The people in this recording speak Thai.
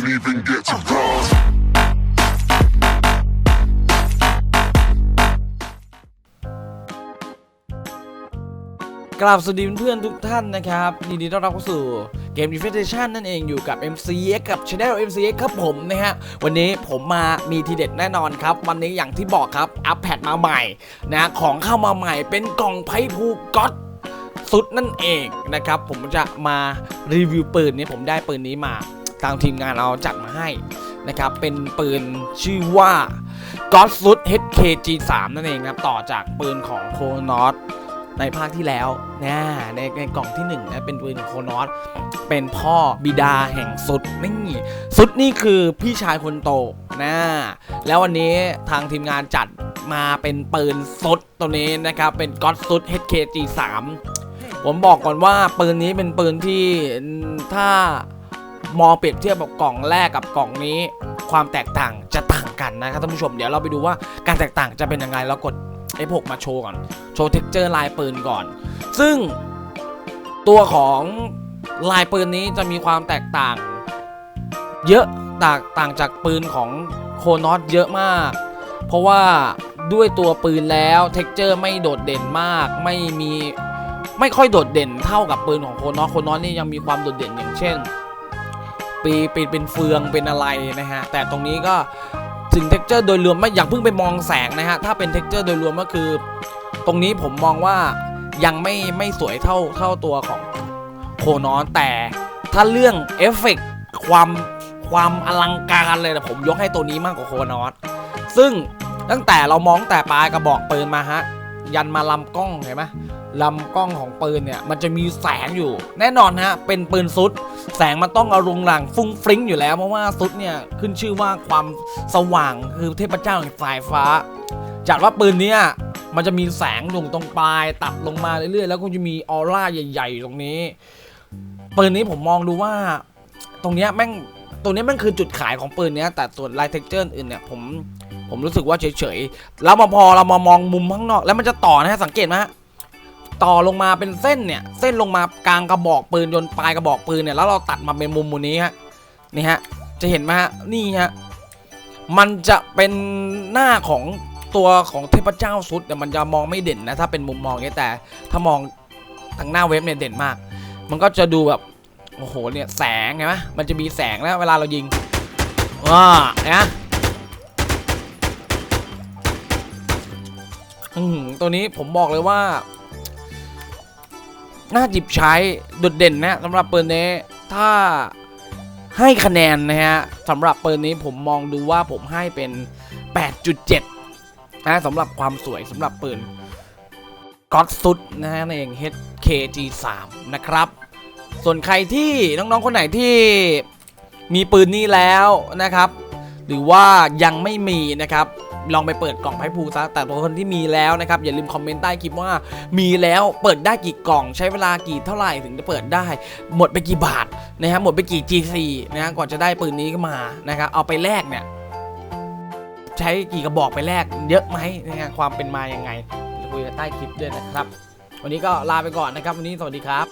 can even get to cross. กราบสวัสดีเพื่อนทุกท่านนะครับยินดีต้อนรับเข้าสู่เกม Definition นั่นเองอยู่กับ MCX กับ Channel MCX ครับผมนะฮะ วันนี้ผมมามีทีเด็ดแน่นอนครับ วันนี้อย่างที่บอกครับ อัปแพดมาใหม่นะของเข้ามาใหม่เป็นกล่องไพ่ภูก๊อตสุดนั่นเองนะครับ ผมจะมารีวิวปืนนี้ผมได้ปืนนี้มา ทางทีมงานเอาจัดมาให้นะครับ เป็นปืนชื่อว่า God s u d HKG3 นั่นเองครับ ต่อจากปืนของโคนอสในภาคที่แล้วนะในในกล่องที่1นะเป็นปืนของโคนอสเป็นพ่อบิดาแห่งสุดนี่สุดนี่คือพี่ชายคนโตนะแล้ววันนี้ทางทีมงานจัดมาเป็นปืนสุดตัวนี้นะครับ เป็นก็อดสุด HKG 3 ผมบอกก่อนว่าปืนนี้เป็นปืนที่ถ้า มองเปรียบเทียบกับกล่องแรกกับกล่องนี้ ความแตกต่างจะต่างกันนะครับท่านผู้ชมเดี๋ยวเราไปดูว่าการแตกต่างจะเป็นยังไงเรากด F6 มาโชว์ก่อน โชว์เท็กเจอร์ลายปืนก่อน ซึ่งตัวของลายปืนนี้จะมีความแตกต่าง เยอะตต่างจากปืนของโคนอสเยอะมาก เพราะว่าด้วยตัวปืนแล้วเท็กเจอร์ไม่โดดเด่นมาก ไม่มีไม่ค่อยโดดเด่นเท่ากับปืนของโคนอสโคนอสนี่ยังมีความโดดเด่นอย่างเช่น ปีปีเป็นเฟืองเป็นอะไรนะฮะ แต่ตรงนี้ก็ถึงเท็กเจอร์โดยรวมไม่อย่าเพิ่งไปมองแสงนะฮะ ถ้าเป็นเท็กเจอร์โดยรวมก็คือ ตรงนี้ผมมองว่ายังไม่ไม่สวยเท่าเท่าตัวของโคนอนแต่ถ้าเรื่องเอฟเฟกต์ความความอลังการเลยนะผมยกให้ตัวนี้มากกว่าโคนอนซึ่งตั้งแต่เรามองแต่ปลายกระบอกปืนมาฮะ ยันมาลำกล้องเห็นไหมลำกล้องของปืนเนี่ย มันจะมีแสงอยู่ แน่นอนฮะ เป็นปืนซุด แสงมันต้องอรุงรังฟุ้งฟริ้งอยู่แล้ว เพราะว่าซุดเนี่ยขึ้นชื่อว่าความสว่างคือเทพเจ้าแห่งสายฟ้า จัดว่าปืนเนี้ยมันจะมีแสงลงตรงปลายตัดลงมาเรื่อยๆ แล้วก็จะมีออร่าใหญ่ ๆ ตรงนี้ปืนนี้ผมมองดูว่า ตรงเนี้ยแม่งตรงเนี้ยแม่งคือจุดขายของปืนเนี้ยแต่ส่วนลายเท็กเจอร์อื่นเนี่ยผมผมรู้สึกว่าเฉยๆแล้วมาพอเรามามองมุมข้างนอก แล้วมันจะต่อนะฮะสังเกตไหมฮะ ต่อลงมาเป็นเส้นเนี่ยเส้นลงมากลางกระบอกปืนจนปลายกระบอกปืนเนี่ยแล้วเราตัดมาเป็นมุมมุมนี้ฮะนี่ฮะจะเห็นไหมฮะนี่ฮะมันจะเป็นหน้าของตัวของเทพเจ้าสุดแต่มันจะมองไม่เด่นนะถ้าเป็นมุมมองเนี้ยแต่ถ้ามองทางหน้าเว็บเนี่ยเด่นมาก มันก็จะดูแบบโอ้โหเนี่ยแสงไงไหมมันจะมีแสงแล้วเวลาเรายิงว้านะอืมตัวนี้ผมบอกเลยว่า น่าจิบใช้โดดเด่นนะสำหรับปืนนี้ถ้าให้คะแนนนะฮะสำหรับปืนนี้ผมมองดูว่าผมให้เป็น 8.7 นะสำหรับความสวยสำหรับปืนก็อดสุดนะฮะนั่นเอง HKG3 นะครับ ส่วนใครที่น้องๆคนไหนที่มีปืนนี้แล้วนะครับ หรือว่ายังไม่มีนะครับ ลองไปเปิดกล่องไพ่ภูซะแต่คนที่มีแล้วนะครับอย่าลืมคอมเมนต์ใต้คลิปว่ามีแล้วเปิดได้กี่กล่องใช้เวลากี่เท่าไหร่ถึงจะเปิดได้ หมดไปกี่บาทนะฮะหมดไปกี่ G4 นะฮะก่อนจะได้ปืนนี้ขึ้นมานะครับเอาไปแลกเนี่ยใช้กี่กระบอกไปแลกเยอะไหมนะฮะความเป็นมายังไงคุยกันใต้คลิปด้วยนะครับ วันนี้ก็ลาไปก่อนนะครับ วันนี้สวัสดีครับ